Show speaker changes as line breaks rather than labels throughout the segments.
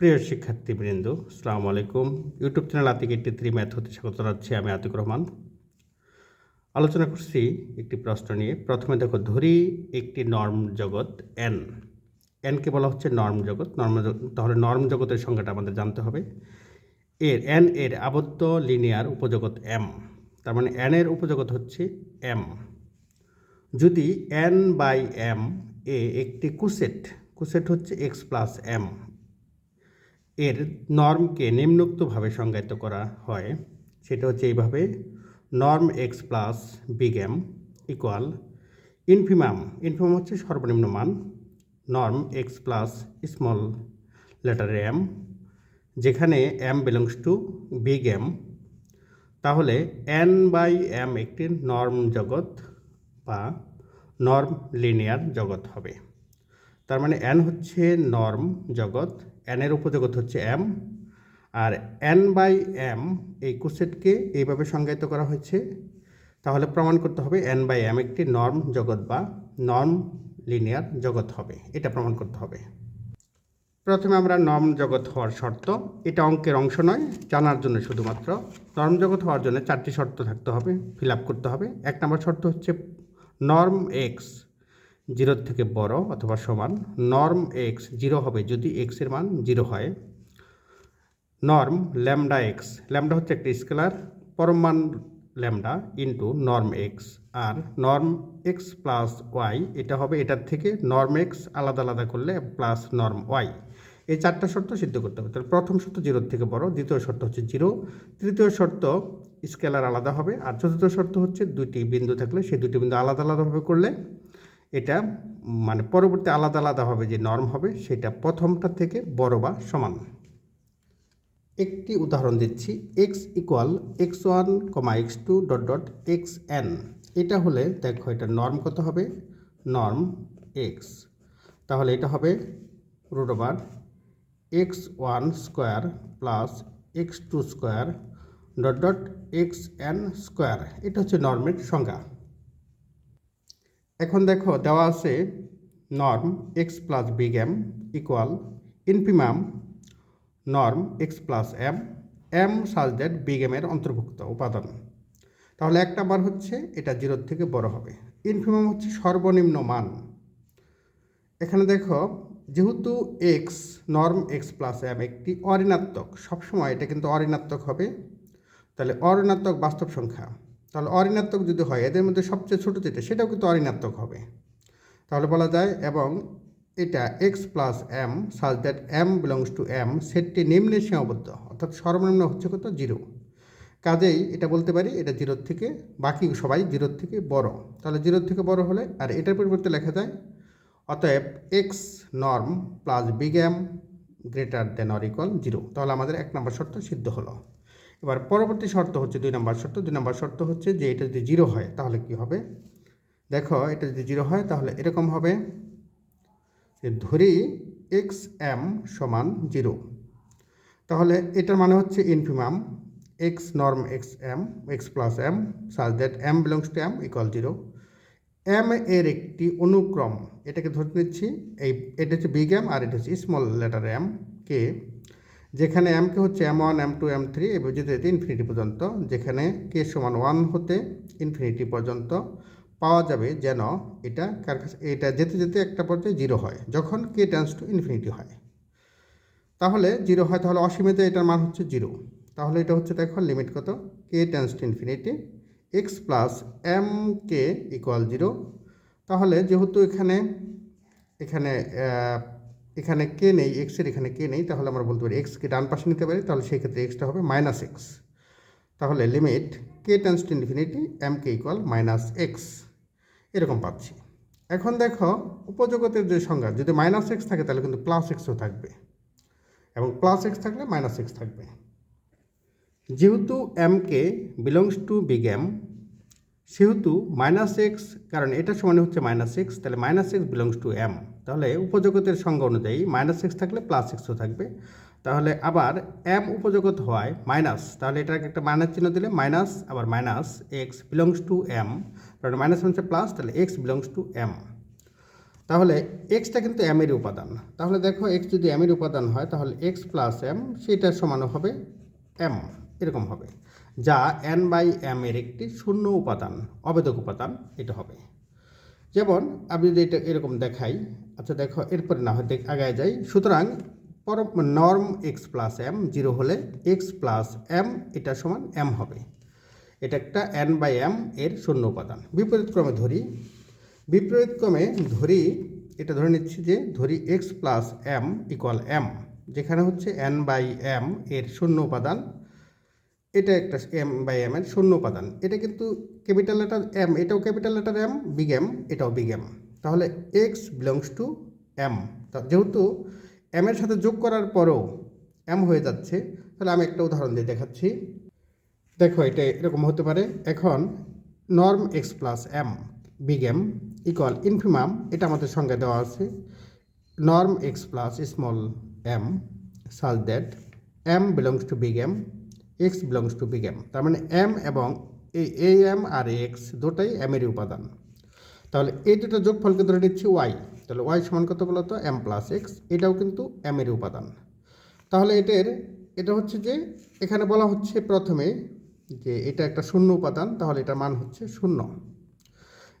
প্রিয় শিক্ষার্থীবৃন্দ, আসসালামু আলাইকুম। YouTube channel Atik eighty three math হতে স্বাগত জানাচ্ছি আমি আতিক রহমান। আলোচনা করছি একটি প্রশ্ন নিয়ে। প্রথমে দেখো, ধরি একটি নর্ম জগৎ এন এনকে বলা হচ্ছে নর্ম জগৎ। নর্ম তাহলে নর্ম জগতের সংখ্যাটা আমাদের জানতে হবে। এর এন এর আবদ্ধ লিনিয়ার উপজগৎ এম তার মানে এন এর উপজগৎ হচ্ছে এম যদি এন বাই এম এ একটি কুসেট কুসেট হচ্ছে এক্স প্লাস এম এর নর্মকে নিম্নোক্তভাবে সংজ্ঞায়িত করা হয়। সেটা হচ্ছে এইভাবে, norm X plus big M equal infimum infimum হচ্ছে সর্বনিম্ন মান। Norm X plus small letter M যেখানে M belongs to big M তাহলে এন বাই এম একটি নর্ম জগৎ বা নর্ম লিনিয়ার জগৎ হবে। তার মানে এন হচ্ছে নর্ম জগৎ এর উপজগৎ হচ্ছে এম আর এন বাই এম এই কুসেটকে এইভাবে সংজ্ঞায়িত করা হয়েছে। তাহলে প্রমাণ করতে হবে এন বাই এম একটি নর্ম জগৎ বা নর্ম লিনিয়ার জগৎ হবে। এটা প্রমাণ করতে হবে। প্রথমে আমরা নর্ম জগৎ হওয়ার শর্ত, এটা অঙ্কের অংশ নয়, জানার জন্য শুধুমাত্র। নর্ম জগৎ হওয়ার জন্য চারটি শর্ত থাকতে হবে ফিল করতে হবে। এক নম্বর শর্ত হচ্ছে নর্ম এক্স জিরোর থেকে বড় অথবা সমান নর্ম এক্স জিরো হবে যদি এক্সের মান জিরো হয়। নর্ম ল্যামডা এক্স ল্যামডা হচ্ছে একটি স্কেলার পরম মান ল্যামডা ইন্টু নর্ম এক্স আর নর্ম এক্স প্লাস ওয়াই এটা হবে এটার থেকে নর্ম এক্স আলাদা আলাদা করলে প্লাস নর্ম ওয়াই এই চারটা শর্ত সিদ্ধ করতে হবে। তাহলে প্রথম শর্ত জিরোর থেকে বড়, দ্বিতীয় শর্ত হচ্ছে জিরো, তৃতীয় শর্ত স্কেলার আলাদা হবে, আর চতুর্থ শর্ত হচ্ছে দুইটি বিন্দু থাকলে সেই দুটি বিন্দু আলাদা আলাদাভাবে করলে এটা মানে পরবর্তী আলাদা আলাদাভাবে যে নর্ম হবে, সেটা প্রথমটা থেকে বড় বা সমান। একটি উদাহরণ দিচ্ছি X equal X one comma X two dot dot X N এটা হলে দেখো এটা নর্ম কত হবে? নর্ম এক্স তাহলে এটা হবে root over X one square plus X two square dot dot X N square এটা হচ্ছে নর্মের সংজ্ঞা। এখন দেখো দেওয়া আছে norm X plus big M equal infimum norm X plus M M such that big এমের অন্তর্ভুক্ত উপাদান। তাহলে এক নাম্বার হচ্ছে, এটা জিরোর থেকে বড় হবে। ইনফিমাম হচ্ছে সর্বনিম্ন মান। এখানে দেখো, যেহেতু X norm X plus M একটি অঋণাত্মক, সবসময় এটা কিন্তু অঋণাত্মক হবে। তাহলে অঋণাত্মক বাস্তব সংখ্যা তাহলে অঋণাত্মক যদি হয়, এদের মধ্যে সবচেয়ে ছোটো যেটা, সেটাও কিন্তু অঋণাত্মক হবে। তাহলে বলা যায়, এবং এটা X plus M such that M belongs to M সেটটি নিম্নে সীমাবদ্ধ, অর্থাৎ সর্বনিম্ন হচ্ছে কত? জিরো কাজেই এটা বলতে পারি, এটা জিরোর থেকে, বাকি সবাই জিরোর থেকে বড়। তাহলে জিরোর থেকে বড় হলে, আর এটার পরিবর্তে লেখা যায়, অতএব X norm plus big M greater than or equal zero তাহলে আমাদের এক নম্বর শর্ত সিদ্ধ হলো। এবার পরবর্তী শর্ত হচ্ছে দুই নম্বর শর্ত। দুই নম্বর শর্ত হচ্ছে যে এটা যদি জিরো হয়, তাহলে কি হবে? দেখো, এটা যদি জিরো হয়, তাহলে এরকম হবে যে ধরি এক্স এম সমান জিরো। তাহলে এটার মানে হচ্ছে infimum X norm X M X plus M such that M belongs to M equal zero M এর একটি অনুক্রম, এটাকে ধরে নিচ্ছি, এই, এটা হচ্ছে বিগ এম আর এটা হচ্ছে স্মল লেটার এম কে যেখানে এমকে হচ্ছে M one M two M three এবং যেতে যেতে ইনফিনিটি পর্যন্ত, যেখানে কে সমান ওয়ান হতে ইনফিনিটি পর্যন্ত পাওয়া যাবে যেন এটা কার কাছে, এটা যেতে যেতে একটা পর্যায়ে জিরো হয়, যখন কে টেন্স টু ইনফিনিটি হয়। তাহলে জিরো হয়, তাহলে অসীমিত এটার মান হচ্ছে জিরো তাহলে এটা হচ্ছে, দেখো লিমিট কত? K tends to infinity X plus M K equal zero তাহলে যেহেতু এখানে এখানে এখানে কে নেই এক্সের এখানে কে নেই, তাহলে আমরা বলতে পারি এক্সকে ডান পাশে নিতে পারি, তাহলে সেই ক্ষেত্রে এক্সটা হবে মাইনাস এক্স তাহলে limit K tends to infinity M K equal minus X এরকম পাচ্ছি। এখন দেখো উপজগতের যে সংজ্ঞা, যদি মাইনাস এক্স থাকে, তাহলে কিন্তু প্লাস এক্সও থাকবে। এবং প্লাস এক্স থাকলে মাইনাস এক্স থাকবে। যেহেতু M K belongs to big M সেহেতু মাইনাস এক্স কারণ এটা সমান হচ্ছে মাইনাস এক্স তাহলে minus X belongs to M তাহলে উপজগতের সংজ্ঞা অনুযায়ী মাইনাস সিক্স থাকলে প্লাস সিক্সও থাকবে। তাহলে আবার এম উপজগত হওয়ায় মাইনাস তাহলে এটাকে একটা মাইনাস চিহ্ন দিলে মাইনাস আবার minus X belongs to M কারণ মাইনাস হচ্ছে প্লাস তাহলে এক্স বিলংস টু এম তাহলে এক্সটা কিন্তু এম এর উপাদান। তাহলে দেখো এক্স যদি এম এর উপাদান হয়, তাহলে এক্স প্লাস এম সেটার সমান হবে এম এরকম হবে। যা এন বাই এম এর একটি শূন্য উপাদান অবেদক উপাদান, এটা হবে। যেমন আমি যদি এটা এরকম দেখাই আচ্ছা দেখো, এরপরে না হয় আগায় যাই। সুতরাং পর norm X plus M zero হলে এক্স প্লাস এম এটা সমান এম হবে। এটা একটা এন বাই এম এর শূন্য উপাদান। বিপরীত ক্রমে ধরি। বিপরীত ক্রমে ধরি, এটা ধরে নিচ্ছি যে ধরি X plus M equal M যেখানে হচ্ছে এন বাই এম এর শূন্য উপাদান। এটা একটা এম বাই এম এর শূন্য উপাদান। এটা কিন্তু ক্যাপিটাল লেটার এম এটাও capital letter M big M এটাও বিগ এম তাহলে এক্স বিলংস টু এম যেহেতু এম এর সাথে যোগ করার পরেও এম হয়ে যাচ্ছে, তাহলে আমি একটা উদাহরণ দিয়ে দেখাচ্ছি। দেখো, এটা এরকম হতে পারে। এখন norm X plus M big M equal infimum এটা আমাদের সঙ্গে দেওয়া আছে। Norm X plus small M such that M belongs to big M X belongs to big M তার মানে এম এবং এই এ, এম আর এক্স দুটাই এমেরই উপাদান। তাহলে এই দুটো যোগফলকে ধরে নিচ্ছি? ওয়াই তাহলে ওয়াই সমান কত বলতো এম প্লাস এক্স এটাও কিন্তু এমেরই উপাদান। তাহলে এটার, এটা হচ্ছে যে এখানে বলা হচ্ছে প্রথমে যে এটা একটা শূন্য উপাদান, তাহলে এটার মান হচ্ছে শূন্য।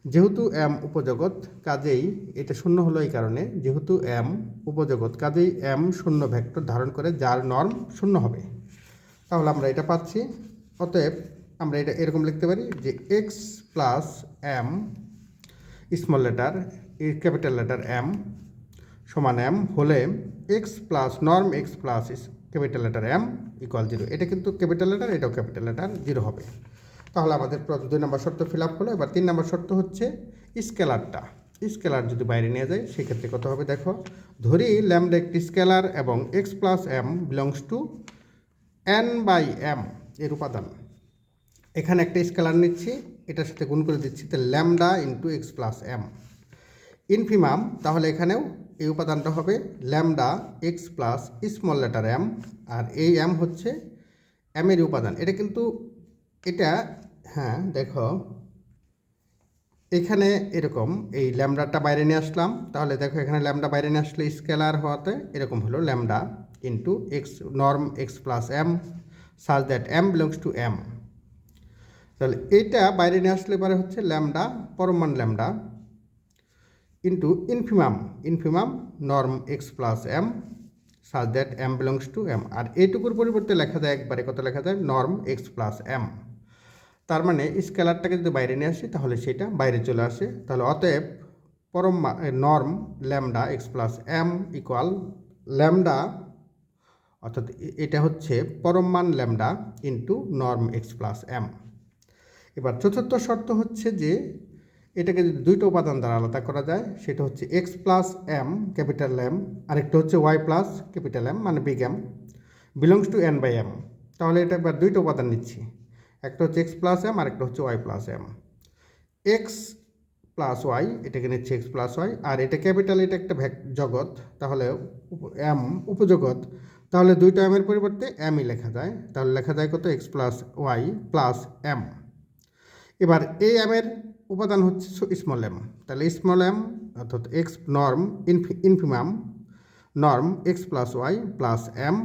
যেহেতু এম উপজগৎ, কাজেই এটা শূন্য হলো এই কারণে, যেহেতু এম উপজগৎ, কাজেই এম শূন্য ভেক্টর ধারণ করে, যার নর্ম শূন্য হবে। তাহলে আমরা এটা পাচ্ছি। অতএব আমরা এটা এরকম লিখতে পারি যে X plus M small letter capital letter M সমান এম হলে X plus norm X plus capital letter M equal zero এটা কিন্তু ক্যাপিটাল লেটার এটাও ক্যাপিটাল লেটার জিরো হবে। তাহলে আমাদের দুই নম্বর শর্ত ফিল আপ হলো। এবার তিন নম্বর শর্ত হচ্ছে স্কেলারটা স্কেলার যদি বাইরে নিয়ে যায়, সেক্ষেত্রে কত হবে দেখো? ধরি ল্যামডা একটি স্কেলার এবং X plus M belongs to N by M এর উপাদান। এখানে একটা স্কেলার নিচ্ছি, এটার সাথে গুণ করে দিচ্ছি তো lambda into X plus M infimum তাহলে এখানেও এই উপাদানটা হবে lambda X plus small letter M আর এই এম হচ্ছে এম এর উপাদান। এটা কিন্তু, এটা হ্যাঁ দেখো, এখানে এরকম, এই ল্যামডাটা বাইরে নিয়ে আসলাম, তাহলে দেখো এখানে ল্যামডা বাইরে নিয়ে আসলে স্কেলার হওয়াতে এরকম হলো lambda into X norm X plus M such that M belongs to M তাহলে এইটা বাইরে নিয়ে আসলে পরে হচ্ছে lambda পরমান lambda into infimum infimum norm X plus M such that M belongs to M আর এইটুকুর পরিবর্তে লেখা যায় একবারে কত লেখা যায়? নর্ম এক্স প্লাস এম তার মানে স্কেলারটাকে যদি বাইরে নিয়ে আসি তাহলে সেটা বাইরে চলে আসে। তাহলে অতএব পরম norm lambda X plus M equal lambda অর্থাৎ এটা হচ্ছে পরম মান lambda into norm X plus M এবার চতুর্থ শর্ত হচ্ছে যে এটাকে যদি দুইটা উপাদান দ্বারা আলাদা করা যায়, সেটা হচ্ছে X plus M capital M আরেকটা হচ্ছে ওয়াই প্লাস ক্যাপিটাল এম মানে big M belongs to N by M তাহলে এটা এবার দুইটা উপাদান নিচ্ছি। একটা হচ্ছে এক্স প্লাস এম আরেকটা হচ্ছে Y plus M X plus Y এটাকে নিচ্ছে এক্স প্লাস ওয়াই আর এটা ক্যাপিটাল এটা একটা ভ্যাক জগৎ, তাহলে এম উপজগৎ। তাহলে দুইটা এমের পরিবর্তে এমই লেখা যায়। তাহলে লেখা যায় কত? X plus Y plus M এবার এই এমের উপাদান হচ্ছে স্মল এম তাহলে স্মল এম অর্থাৎ X norm ইনফি infimum norm X plus Y plus M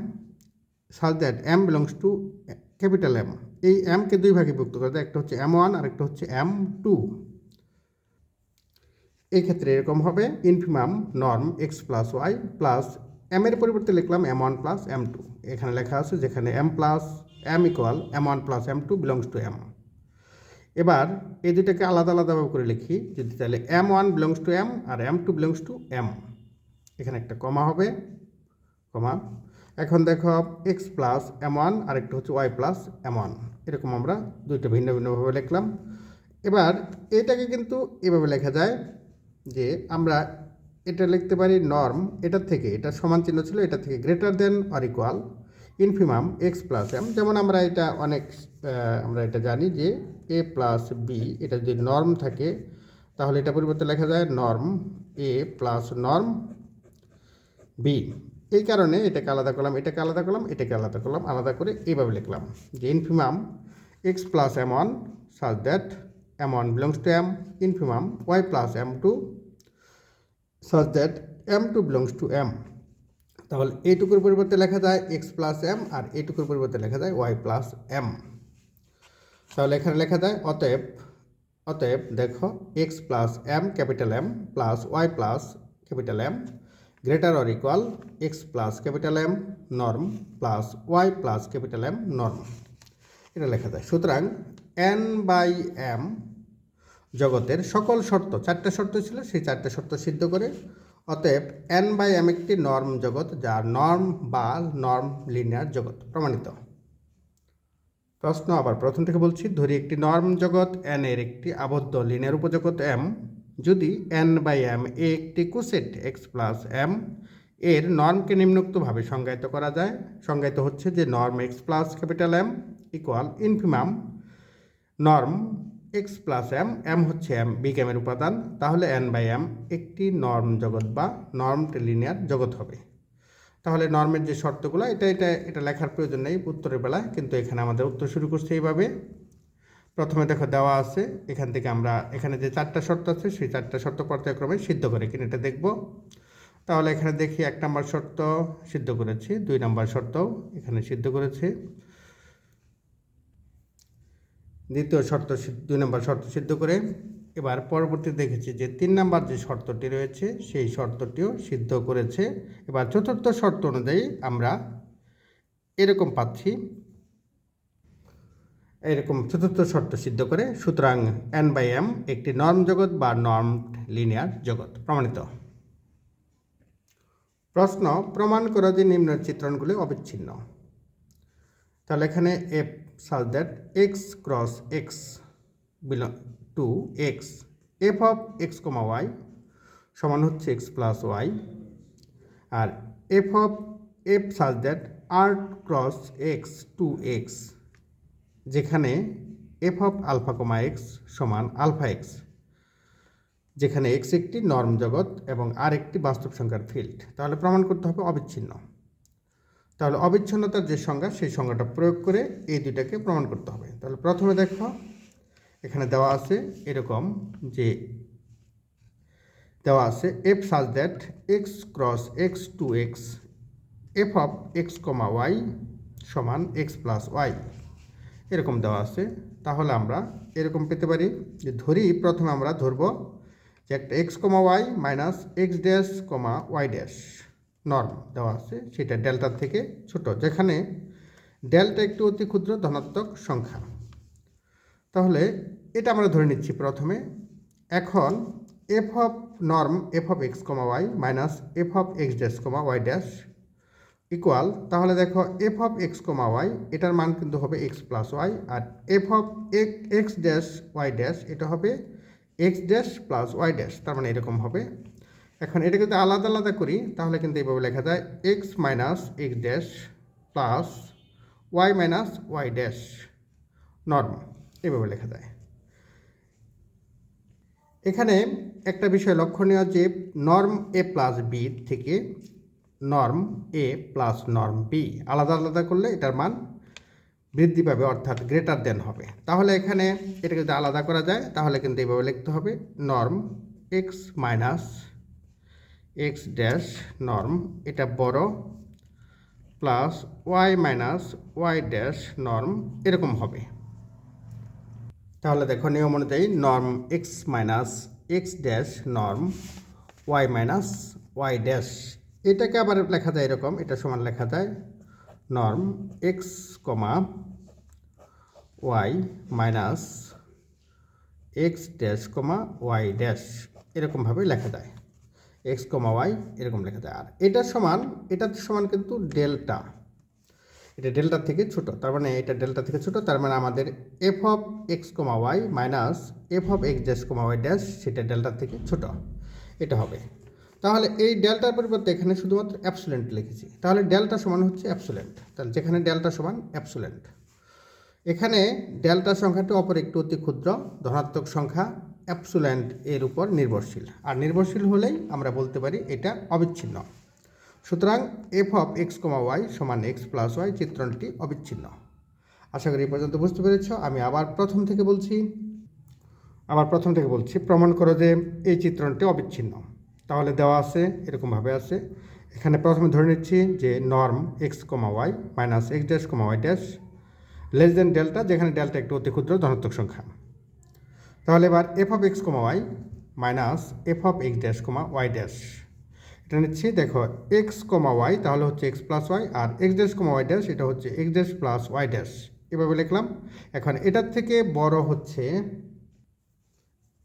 such that M belongs to capital M এই এমকে দুই ভাগে বিভক্ত করা যায় একটা হচ্ছে এম ওয়ান আর একটা হচ্ছে এম টু এই ক্ষেত্রে এরকম হবে infimum norm X plus Y plus M এর পরিবর্তে লিখলাম M one plus M two এখানে লেখা আছে যেখানে M plus M equal M one plus M two belongs to M এবার এই দুটাকে আলাদা আলাদাভাবে করে লিখি। যদি তাহলে M one belongs to M R M two belongs to M এখানে একটা কমা হবে কমা এখন দেখো এক্স প্লাস এম ওয়ান আর একটা হচ্ছে ওয়াই প্লাস এম ওয়ান এরকম আমরা দুইটা ভিন্ন ভিন্নভাবে লিখলাম। এবার এটাকে কিন্তু এভাবে লেখা যায় যে আমরা এটা লিখতে পারি নর্ম এটার থেকে এটা সমান চিহ্ন ছিল, এটা থেকে greater than or equal infimum X plus M যেমন আমরা এটা অনেক আমরা এটা জানি যে এ প্লাস বি এটা যদি নর্ম থাকে, তাহলে এটা পরিবর্তে লেখা যায় norm A plus norm B এই কারণে এটাকে আলাদা করলাম, এটাকে আলাদা করলাম, এটাকে আলাদা করলাম, আলাদা করে এইভাবে লিখলাম। যে infimum X plus M one such that M one belongs to M infimum Y plus M two such that M two belongs to M তাহলে এইটুকুর পরিবর্তে লেখা যায় এক্স প্লাস এম আর এইটুকুর পরিবর্তে লেখা যায় ওয়াই প্লাস এম তাহলে এখানে লেখা যায় অতএব অতএব দেখো X plus M capital M plus Y plus capital M greater or equal X plus capital M norm plus Y plus capital M norm এটা লেখা যায় সুতরাং এন বাই এম জগতের সকল শর্ত, চারটে শর্ত ছিল, সেই চারটে শর্ত সিদ্ধ করে, অতএব এন বাই এম একটি নর্ম জগৎ যা নর্ম বা নর্ম লিনিয়ার জগৎ প্রমাণিত। প্রশ্ন আবার, প্রথম থেকে বলছি, ধরি একটি নর্ম জগৎ এন এর একটি আবদ্ধ লিনিয়ার উপজগৎ এম যদি এন বাই এম এ একটি কুসেট এক্স প্লাস এম এর নর্মকে নিম্নোক্তভাবে সংজ্ঞায়িত করা যায়। সংজ্ঞায়িত হচ্ছে যে norm X plus capital M equal infimum norm X plus M M হচ্ছে এম বিগ এমের উপাদান। তাহলে এন বাই এম একটি নর্ম জগৎ বা নর্ম লিনিয়ার জগৎ হবে। তাহলে নর্মের যে শর্তগুলো, এটা এটা এটা লেখার প্রয়োজন নেই উত্তরের বেলা কিন্তু এখানে আমাদের উত্তর শুরু করছে এইভাবে। প্রথমে দেখো দেওয়া আছে, এখান থেকে আমরা, এখানে যে চারটা শর্ত আছে, সেই চারটা শর্ত পর্যায়ক্রমে সিদ্ধ করে কিনা এটা দেখব। তাহলে এখানে দেখি এক নম্বর শর্ত সিদ্ধ করেছি, দুই নম্বর শর্তও এখানে সিদ্ধ করেছি। দ্বিতীয় শর্ত, দুই নম্বর শর্ত সিদ্ধ করে এবার পরবর্তী দেখেছি যে তিন নম্বর যে শর্তটি রয়েছে, সেই শর্তটিও সিদ্ধ করেছে। এবার চতুর্থ শর্ত অনুযায়ী আমরা এরকম পাচ্ছি। এরকম চতুর্থ শর্ত সিদ্ধ করে সুতরাং এন বাই এম একটি নর্ম জগৎ বা নর্ম লিনিয়ার জগৎ প্রমাণিত। প্রশ্ন, প্রমাণ করো যে নিম্ন চিত্রণগুলি অবিচ্ছিন্ন। তাহলে এখানে F such that X cross X to X F of X comma Y সমান হচ্ছে x plus Y R F of F such that R cross X to X যেখানে F of alpha comma X সমান alpha X যেখানে X একটি norm জগৎ এবং আর একটি বাস্তব সংখ্যার ফিল্ড তাহলে প্রমাণ করতে হবে অবিচ্ছিন্ন। তাহলে অবিচ্ছিন্নতার যে সংজ্ঞা, সেই সংজ্ঞাটা প্রয়োগ করে এই দুইটাকে প্রমাণ করতে হবে। তাহলে প্রথমে দেখো এখানে দেওয়া আছে এরকম যে, দেওয়া আছে f such that x cross x to x f of x comma y সমান এক্স প্লাস ওয়াই এরকম দেওয়া আছে। তাহলে আমরা এরকম পেতে পারি। যে ধরি প্রথমে আমরা ধরব যে একটা x comma y minus x dash comma y dash norm দেওয়া আছে সেটা ডেল্টার থেকে ছোট, যেখানে ডেল্টা একটি অতি ক্ষুদ্র ধনাত্মক সংখ্যা। তাহলে এটা আমরা ধরে নিচ্ছি প্রথমে। এখন f of norm f of x comma y minus f of x dash comma y dash equal তাহলে দেখো f of x comma y এটার মান কিন্তু হবে x plus Y R f of x dash y dash এটা হবে x dash plus y dash তার মানে এরকম হবে। এখন এটা যদি আলাদা আলাদা করি, তাহলে কিন্তু এইভাবে লেখা যায় X minus X dash plus Y minus Y dash norm এইভাবে লেখা যায়। এখানে একটা বিষয় লক্ষণীয় যে নর্ম এ প্লাস বি থেকে norm A plus norm B আলাদা আলাদা করলে এটার মান বৃদ্ধি পাবে, অর্থাৎ গ্রেটার দেন হবে। তাহলে এখানে এটাকে যদি আলাদা করা যায়, তাহলে কিন্তু এইভাবে লিখতে হবে norm x minus x dash norm এটা বড় plus y minus y dash norm এরকম হবে। তাহলে দেখো নিয়ম অনুযায়ী norm x minus x dash norm y minus y dash এটাকে আবার লেখা যায় এরকম, এটা সমান লেখা যায় norm x comma y minus x dash comma y dash এরকমভাবে লেখা যায়। এক্স কমা ওয়াই এরকম লেখা যায়। আর এটার সমান এটার সমান কিন্তু ডেল্টা এটা ডেল্টা থেকে ছোট, তার মানে এটা ডেল্টা থেকে ছোট, তার মানে আমাদের f of x comma y minus f of x dash comma y dash সেটা ডেল্টা থেকে ছোট, এটা হবে। তাহলে এই ডেল্টার পরিবর্তে এখানে শুধুমাত্র অ্যাপসুলেন্ট লিখেছি, তাহলে ডেল্টা সমান হচ্ছে অ্যাপসুলেন্ট তাহলে যেখানে ডেল্টা সমান অ্যাপসুলেন্ট এখানে ডেল্টা সংখ্যাটি অপর একটু অতি ক্ষুদ্র ধনাত্মক সংখ্যা অ্যাপসুল্যান্ট এর উপর নির্ভরশীল, আর নির্ভরশীল হলেই আমরা বলতে পারি এটা অবিচ্ছিন্ন। সুতরাং f of x comma y সমান এক্স প্লাস ওয়াই চিত্রণটি অবিচ্ছিন্ন। আশা করি পর্যন্ত বুঝতে পেরেছ, আমি আবার প্রথম থেকে বলছি, আবার প্রথম থেকে বলছি, প্রমাণ করো যে এই চিত্রণটি অবিচ্ছিন্ন। তাহলে দেওয়া আছে, এরকমভাবে আছে। এখানে প্রথমে ধরে নিচ্ছি যে norm x comma y minus x dash comma y dash less than delta যেখানে ডেল্টা একটু অতি ক্ষুদ্র ধনাত্মক সংখ্যা। তাহলে এবার f of x comma y minus f of x dash comma y dash এটা নিচ্ছি, দেখো এক্স কমা ওয়াই তাহলে হচ্ছে এক্স প্লাস ওয়াই আর x dash comma y dash এটা হচ্ছে x dash plus y dash এভাবে লিখলাম। এখন এটার থেকে বড় হচ্ছে,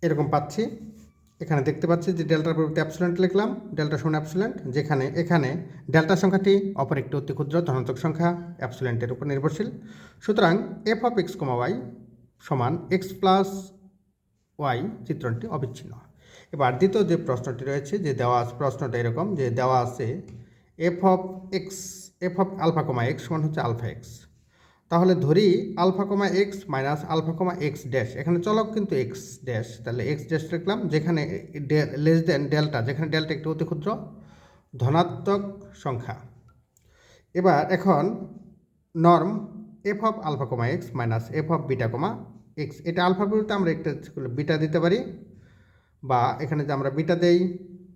এরকম পাচ্ছি। এখানে দেখতে পাচ্ছি যে ডেল্টার পরিবর্তে অ্যাপসুলেন্ট লিখলাম ডেল্টা সমান অ্যাপসুলেন্ট যেখানে, এখানে ডেল্টা সংখ্যাটি অপর একটি অতি ক্ষুদ্র ধনাত্মক সংখ্যা অ্যাপসুলেন্টের উপর নির্ভরশীল। সুতরাং f of x comma y সমান এক্স প্লাস ওয়াই চিত্রণটি অবিচ্ছিন্ন। এবার দ্বিতীয় যে প্রশ্নটি রয়েছে, যে দেওয়া আছে প্রশ্নটা এরকম, যে দেওয়া আছে f of x f of alpha comma x সমান হচ্ছে আলফা এক্স তাহলে ধরি alpha comma x minus alpha comma x dash এখানে চলক কিন্তু এক্স ড্যাশ তাহলে এক্স ড্যাশ লিখলাম, যেখানে লেস দেন ডেল্টা যেখানে ডেল্টা একটি অতি ক্ষুদ্র ধনাত্মক সংখ্যা। এবার এখন norm f of alpha comma x minus f of beta comma x এটা আলফা বিটা আমরা একটা বিটা দিতে পারি। বা এখানে যে আমরা বিটা দেই,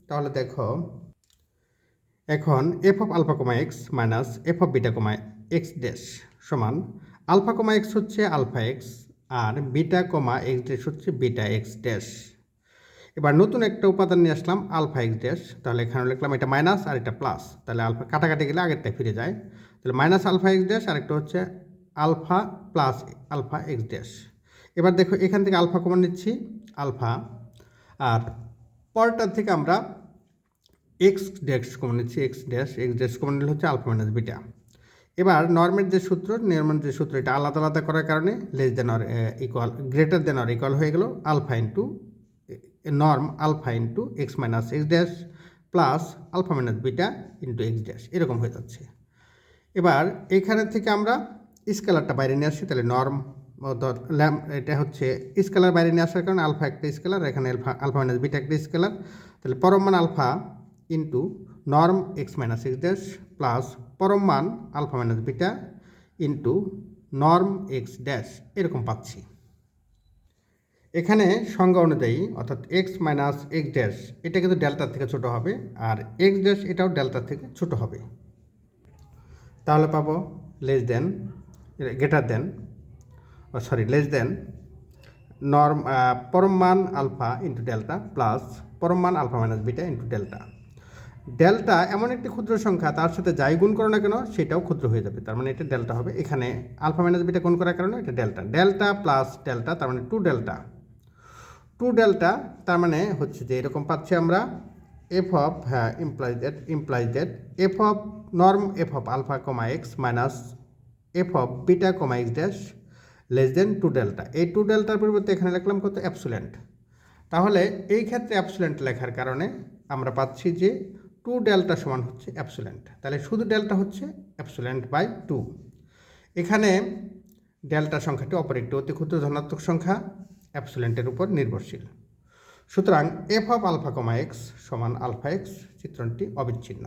তাহলে দেখো, এখন f of alpha comma x minus f of beta comma x dash সমান আলফা কমা এক্স হচ্ছে আলফা এক্স আর বিটা কমা এক্স ড্যাশ হচ্ছে বিটা এক্স ড্যাশ এবার নতুন একটা উপাদান নিয়ে আসলাম আলফা এক্স ড্যাশ তাহলে এখানে লিখলাম এটা মাইনাস আর এটা প্লাস তাহলে আলফা কাটাকাটি গেলে আগেরটা ফিরে যায়। তাহলে মাইনাস আলফা এক্স ড্যাশ আর একটা হচ্ছে alpha plus alpha x dash এবার দেখো এখান থেকে আলফা কমন নিচ্ছি আলফা আর পরটার থেকে আমরা এক্স ড্যাশ কমন নিচ্ছি x dash x dash common নিলে হচ্ছে আলফা মাইনাস বিটা এবার নর্মের যে সূত্র নর্মের যে সূত্র, এটা আলাদা আলাদা করার কারণে less than or equal greater than or equal হয়ে গেল alpha into norm alpha into x minus x dash plus alpha minus beta into x dash এরকম হয়ে যাচ্ছে। এবার এইখানে থেকে আমরা স্কেলারটা বাইরে নিয়ে আসছি তাহলে নর্ম ল্যাম, এটা হচ্ছে স্কেলার বাইরে নিয়ে আসার কারণে আলফা একটা স্কেলার, এখানে আলফা আলফা মাইনাস বিটা একটা স্কেলার। তাহলে পরম মান alpha into norm x minus x dash plus পরম মান alpha minus beta into norm x dash এরকম পাচ্ছি। এখানে সংজ্ঞা অনুযায়ী, অর্থাৎ এক্স মাইনাস এক্স ড্যাশ এটা কিন্তু ডেল্টার থেকে ছোট হবে, আর এক্স ড্যাশ এটাও ডেল্টার থেকে ছোট হবে। তাহলে পাবো less than greater than sorry less than norm পরম মান আলফা ইন্টু ডেল্টা প্লাস পরম মান alpha minus beta into delta delta এমন একটি ক্ষুদ্র সংখ্যা, তার সাথে যাই গুণ করো না কেন, সেটাও ক্ষুদ্র হয়ে যাবে। তার মানে এটা ডেল্টা হবে। এখানে আলফা মাইনাস বিটা গুণ করার কারণে এটা ডেল্টা ডেল্টা প্লাস ডেল্টা তার মানে টু ডেল্টা টু ডেল্টা তার মানে হচ্ছে যে এরকম পাচ্ছি আমরা এফ অফ হ্যাঁ implies that implies that f of norm f of alpha comma x minus f of beta comma x dash less than two delta. এই টু ডেল্টার পরিবর্তে এখানে লিখলাম কত? অ্যাপসুলেন্ট তাহলে এই ক্ষেত্রে অ্যাপসুলেন্ট লেখার কারণে আমরা পাচ্ছি যে টু ডেল্টা সমান হচ্ছে অ্যাপসুলেন্ট তাহলে শুধু ডেল্টা হচ্ছে অ্যাপসুলেন্ট বাই টু। এখানে ডেল্টা সংখ্যাটি অপর একটি অতি ক্ষুদ্র ধনাত্মক সংখ্যা অ্যাপসুলেন্টের উপর নির্ভরশীল। সুতরাং f of alpha comma x সমান আলফা এক্স চিত্রণটি অবিচ্ছিন্ন।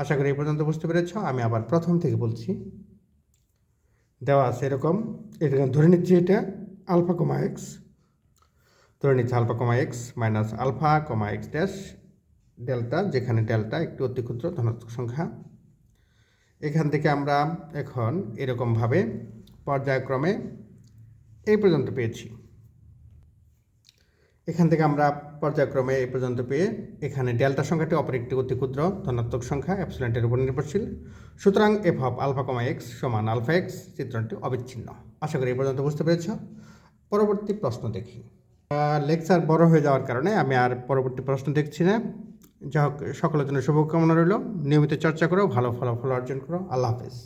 আশা করি এই পর্যন্ত বুঝতে পেরেছ। আমি আবার প্রথম থেকে বলছি। দেওয়া আছে এরকম। এটা ধরে নিচ্ছি এটা, আলফা কমা এক্স। ধরে নিচ্ছি alpha comma x minus alpha comma x dash delta, যেখানে ডেল্টা একটি অতি ক্ষুদ্র ধনাত্মক সংখ্যা। এখান থেকে আমরা এখন এরকমভাবে পর্যায়ক্রমে এই পর্যন্ত পেয়েছি। এখান থেকে আমরা পর্যায়ক্রমে এই পর্যন্ত পেয়ে এখানে ডেল্টা সংখ্যাটি অপর একটি অতি ক্ষুদ্র, ধনাত্মক সংখ্যা অ্যাপসিলেন্টের উপর নির্ভরশীল। সুতরাং f of alpha comma x সমান আলফা এক্স চিত্রটি অবিচ্ছিন্ন। আশা করি এই পর্যন্ত বুঝতে পেরেছ। পরবর্তী প্রশ্ন দেখি। লেকচার বড় হয়ে যাওয়ার কারণে আমি আর পরবর্তী প্রশ্ন দেখছি না। যা হোক, সকলের জন্য শুভকামনা রইল। নিয়মিত চর্চা করো, ভালো ফলাফল অর্জন করো। আল্লাহ হাফেজ।